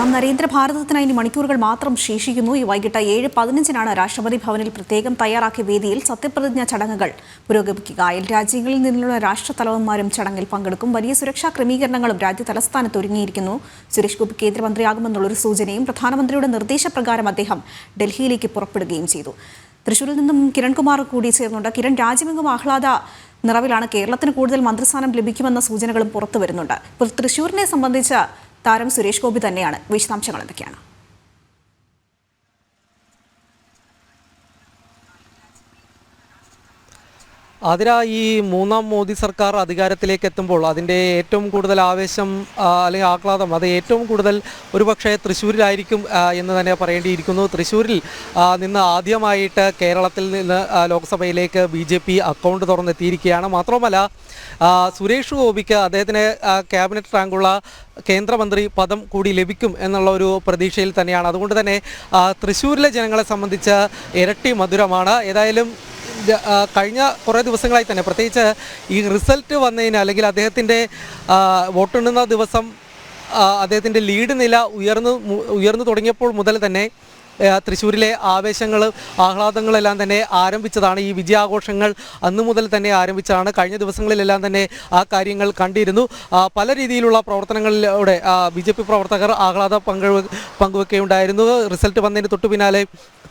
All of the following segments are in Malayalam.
ഒന്നാം നരേന്ദ്ര ഭാരതത്തിനായി ഇനി മണിക്കൂറുകൾ മാത്രം ശേഷിക്കുന്നു. ഈ വൈകിട്ട് ഏഴ് പതിനഞ്ചിനാണ് രാഷ്ട്രപതി ഭവനിൽ പ്രത്യേകം തയ്യാറാക്കിയ വേദിയിൽ സത്യപ്രതിജ്ഞാ ചടങ്ങുകൾ പുരോഗമിക്കുക. അയൽ രാജ്യങ്ങളിൽ നിന്നുള്ള രാഷ്ട്രതലവന്മാരും ചടങ്ങിൽ പങ്കെടുക്കും. വലിയ സുരക്ഷാ ക്രമീകരണങ്ങളും രാജ്യ തലസ്ഥാനത്ത് ഒരുങ്ങിയിരിക്കുന്നു. സുരേഷ് ഗോപി കേന്ദ്രമന്ത്രിയാകുമെന്നുള്ളൊരു സൂചനയും പ്രധാനമന്ത്രിയുടെ നിർദ്ദേശപ്രകാരം അദ്ദേഹം ഡൽഹിയിലേക്ക് പുറപ്പെടുകയും ചെയ്തു. തൃശൂരിൽ നിന്നും കിരൺകുമാർ കൂടി ചേർന്നുണ്ട്. കിരൺ രാജ്യമെങ്ങും ആഹ്ലാദ നിറവിലാണ്. കേരളത്തിന് കൂടുതൽ മന്ത്രിസ്ഥാനം ലഭിക്കുമെന്ന സൂചനകളും പുറത്തു വരുന്നുണ്ട് ഇപ്പോൾ തൃശൂരിനെ സംബന്ധിച്ച താരം സുരേഷ് ഗോപി തന്നെയാണ് വിശദാംശങ്ങൾ എന്തൊക്കെയാണ്? അതിരാ ഈ മൂന്നാം മോദി സർക്കാർ അധികാരത്തിലേക്ക് എത്തുമ്പോൾ അതിന്റെ ഏറ്റവും കൂടുതൽ ആവേശം അല്ലെങ്കിൽ ആഹ്ലാദം അത് ഏറ്റവും കൂടുതൽ ഒരുപക്ഷെ തൃശ്ശൂരിലായിരിക്കും എന്ന് തന്നെ പറയേണ്ടിയിരിക്കുന്നു. തൃശ്ശൂരിൽ നിന്ന് ആദ്യമായിട്ട് കേരളത്തിൽ നിന്ന് ലോക്സഭയിലേക്ക് ബി ജെ പി അക്കൗണ്ട് തുറന്നെത്തിയിരിക്കുകയാണ്. മാത്രമല്ല സുരേഷ് ഗോപിക്ക് അദ്ദേഹത്തിന് ക്യാബിനറ്റ് റാങ്കുള്ള കേന്ദ്രമന്ത്രി പദം കൂടി ലഭിക്കും എന്നുള്ള ഒരു പ്രതീക്ഷയിൽ തന്നെയാണ്. അതുകൊണ്ട് തന്നെ തൃശ്ശൂരിലെ ജനങ്ങളെ സംബന്ധിച്ച് ഇരട്ടി മധുരമാണ്. ഏതായാലും കഴിഞ്ഞ കുറേ ദിവസങ്ങളായി തന്നെ. പ്രത്യേകിച്ച് ഈ റിസൾട്ട് വന്നതിന് അല്ലെങ്കിൽ അദ്ദേഹത്തിന്റെ വോട്ടെണ്ണുന്ന ദിവസം അദ്ദേഹത്തിന്റെ ലീഡ് നില ഉയർന്നു ഉയർന്നു തുടങ്ങിയപ്പോൾ മുതൽ തന്നെ തൃശ്ശൂരിലെ ആവേശങ്ങൾ ആഹ്ലാദങ്ങളെല്ലാം തന്നെ ആരംഭിച്ചതാണ് ഈ വിജയാഘോഷങ്ങൾ അന്നു മുതൽ തന്നെ ആരംഭിച്ചതാണ്. കഴിഞ്ഞ ദിവസങ്ങളിലെല്ലാം തന്നെ ആ കാര്യങ്ങൾ കണ്ടിരുന്നു. പല രീതിയിലുള്ള പ്രവർത്തനങ്ങളിലൂടെ ബി ജെ പി പ്രവർത്തകർ ആഹ്ലാദ പങ്കു പങ്കുവെക്കുകയുണ്ടായിരുന്നു. റിസൾട്ട് വന്നതിന് തൊട്ടു പിന്നാലെ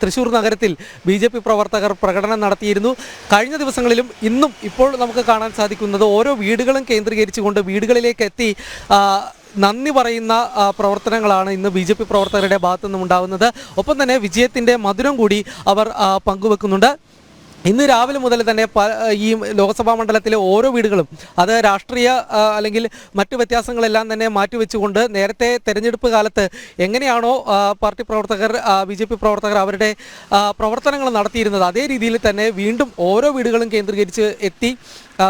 തൃശ്ശൂർ നഗരത്തിൽ ബി ജെ പി പ്രവർത്തകർ പ്രകടനം നടത്തിയിരുന്നു. കഴിഞ്ഞ ദിവസങ്ങളിലും ഇന്നും ഇപ്പോൾ നമുക്ക് കാണാൻ സാധിക്കുന്നത് ഓരോ വീടുകളും കേന്ദ്രീകരിച്ചുകൊണ്ട് വീടുകളിലേക്ക് എത്തി നന്ദി പറയുന്ന പ്രവർത്തനങ്ങളാണ് ഇന്ന് ബി ജെ പി പ്രവർത്തകരുടെ ഭാഗത്തു നിന്നും ഉണ്ടാകുന്നത്. ഒപ്പം തന്നെ വിജയത്തിന്റെ മധുരം കൂടി അവർ പങ്കുവെക്കുന്നുണ്ട്. ഇന്ന് രാവിലെ മുതൽ തന്നെ ഈ ലോക്സഭാ മണ്ഡലത്തിലെ ഓരോ വീടുകളും അത് രാഷ്ട്രീയ അല്ലെങ്കിൽ മറ്റു വ്യത്യാസങ്ങളെല്ലാം തന്നെ മാറ്റിവെച്ചുകൊണ്ട് നേരത്തെ തെരഞ്ഞെടുപ്പ് കാലത്ത് എങ്ങനെയാണോ പാർട്ടി പ്രവർത്തകർ ബി പ്രവർത്തകർ അവരുടെ പ്രവർത്തനങ്ങൾ നടത്തിയിരുന്നത് അതേ രീതിയിൽ തന്നെ വീണ്ടും ഓരോ വീടുകളും കേന്ദ്രീകരിച്ച് എത്തി.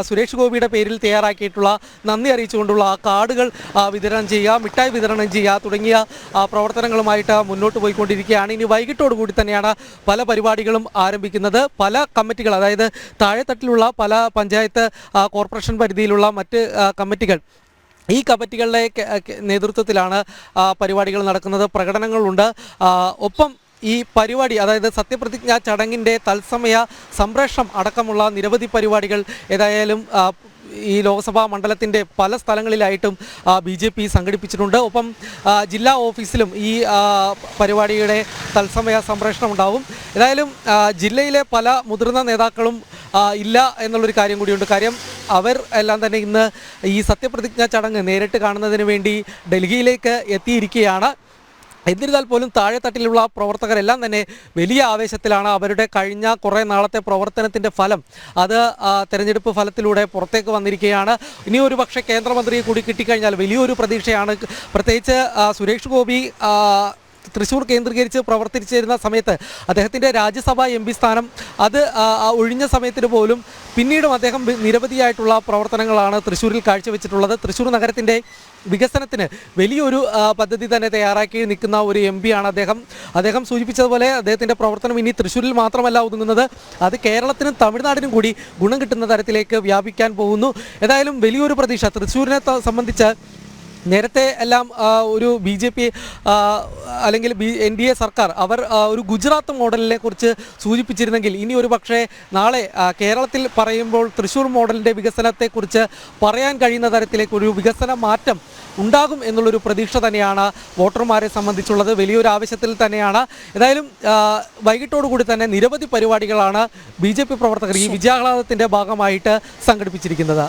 സുരേഷ് ഗോപിയുടെ പേരിൽ തയ്യാറാക്കിയിട്ടുള്ള നന്ദി അറിയിച്ചുകൊണ്ടുള്ള കാർഡുകൾ വിതരണം ചെയ്യുക മിഠായി വിതരണം ചെയ്യുക തുടങ്ങിയ പ്രവർത്തനങ്ങളുമായിട്ട് മുന്നോട്ട് പോയിക്കൊണ്ടിരിക്കുകയാണ്. ഇനി വൈകിട്ടോടുകൂടി തന്നെയാണ് പല പരിപാടികളും ആരംഭിക്കുന്നത്. പല കമ്മിറ്റികൾ അതായത് താഴെത്തട്ടിലുള്ള പല പഞ്ചായത്ത് കോർപ്പറേഷൻ പരിധിയിലുള്ള മറ്റ് കമ്മിറ്റികൾ ഈ കമ്മിറ്റികളുടെ നേതൃത്വത്തിലാണ് പരിപാടികൾ നടക്കുന്നത്. പ്രകടനങ്ങളുണ്ട്. ഒപ്പം ഈ പരിപാടി അതായത് സത്യപ്രതിജ്ഞാ ചടങ്ങിന്റെ തത്സമയ സംപ്രേഷണം അടക്കമുള്ള നിരവധി പരിപാടികൾ ഏതായാലും ഈ ലോക്സഭാ മണ്ഡലത്തിന്റെ പല സ്ഥലങ്ങളിലായിട്ടും ബി ജെ പി സംഘടിപ്പിച്ചിട്ടുണ്ട്. ഒപ്പം ജില്ലാ ഓഫീസിലും ഈ പരിപാടിയുടെ തത്സമയ സംപ്രേഷണം ഉണ്ടാവും. ഏതായാലും ജില്ലയിലെ പല മുതിർന്ന നേതാക്കളും ഇല്ല എന്നുള്ളൊരു കാര്യം കൂടിയുണ്ട്. കാര്യം അവർ എല്ലാം തന്നെ ഇന്ന് ഈ സത്യപ്രതിജ്ഞാ ചടങ്ങ് നേരിട്ട് കാണുന്നതിന് വേണ്ടി ഡൽഹിയിലേക്ക് എത്തിയിരിക്കുകയാണ്. എന്നിരുന്നാൽ പോലും താഴെത്തട്ടിലുള്ള പ്രവർത്തകരെല്ലാം തന്നെ വലിയ ആവേശത്തിലാണ് അവരുടെ കഴിഞ്ഞ കുറേ നാളത്തെ പ്രവർത്തനത്തിന്റെ ഫലം. അത് തെരഞ്ഞെടുപ്പ് ഫലത്തിലൂടെ പുറത്തേക്ക് വന്നിരിക്കുകയാണ്. ഇനി ഒരു പക്ഷേ കേന്ദ്രമന്ത്രിയെ കൂടി കിട്ടിക്കഴിഞ്ഞാൽ വലിയൊരു പ്രതീക്ഷയാണ്. പ്രത്യേകിച്ച് സുരേഷ് ഗോപി തൃശ്ശൂർ കേന്ദ്രീകരിച്ച് പ്രവർത്തിച്ചിരുന്ന സമയത്ത് അദ്ദേഹത്തിന്റെ രാജ്യസഭാ എം പി സ്ഥാനം അത് ഒഴിഞ്ഞ സമയത്തിന് പോലും പിന്നീടും അദ്ദേഹം നിരവധിയായിട്ടുള്ള പ്രവർത്തനങ്ങളാണ് തൃശ്ശൂരിൽ കാഴ്ചവെച്ചിട്ടുള്ളത്. തൃശ്ശൂർ നഗരത്തിന്റെ വികസനത്തിന് വലിയൊരു പദ്ധതി തന്നെ തയ്യാറാക്കി നിൽക്കുന്ന ഒരു എം ആണ് അദ്ദേഹം. അദ്ദേഹം സൂചിപ്പിച്ചതുപോലെ അദ്ദേഹത്തിന്റെ പ്രവർത്തനം ഇനി തൃശ്ശൂരിൽ മാത്രമല്ല ഒതുങ്ങുന്നത്. അത് കേരളത്തിനും തമിഴ്നാടിനും കൂടി ഗുണം കിട്ടുന്ന തരത്തിലേക്ക് വ്യാപിക്കാൻ പോകുന്നു. ഏതായാലും വലിയൊരു പ്രതീക്ഷ തൃശ്ശൂരിനെ സംബന്ധിച്ച് നേരത്തെ എല്ലാം ഒരു ബി ജെ പി അല്ലെങ്കിൽ ബി എൻ ഡി എ സർക്കാർ അവർ ഒരു ഗുജറാത്ത് മോഡലിനെ കുറിച്ച് സൂചിപ്പിച്ചിരുന്നെങ്കിൽ ഇനി ഒരു പക്ഷേ നാളെ കേരളത്തിൽ പറയുമ്പോൾ തൃശ്ശൂർ മോഡലിന്റെ വികസനത്തെക്കുറിച്ച് പറയാൻ കഴിയുന്ന തരത്തിലേക്ക് ഒരു വികസന മാറ്റം ഉണ്ടാകും എന്നുള്ളൊരു പ്രതീക്ഷ തന്നെയാണ് വോട്ടർമാരെ സംബന്ധിച്ചുള്ളത്. വലിയൊരു ആവശ്യത്തിൽ തന്നെയാണ്. ഏതായാലും വൈകിട്ടോടുകൂടി തന്നെ നിരവധി പരിപാടികളാണ് ബി ജെ പി പ്രവർത്തകർ ഈ വിജയാഹ്ലാദത്തിന്റെ ഭാഗമായിട്ട് സംഘടിപ്പിച്ചിരിക്കുന്നത്.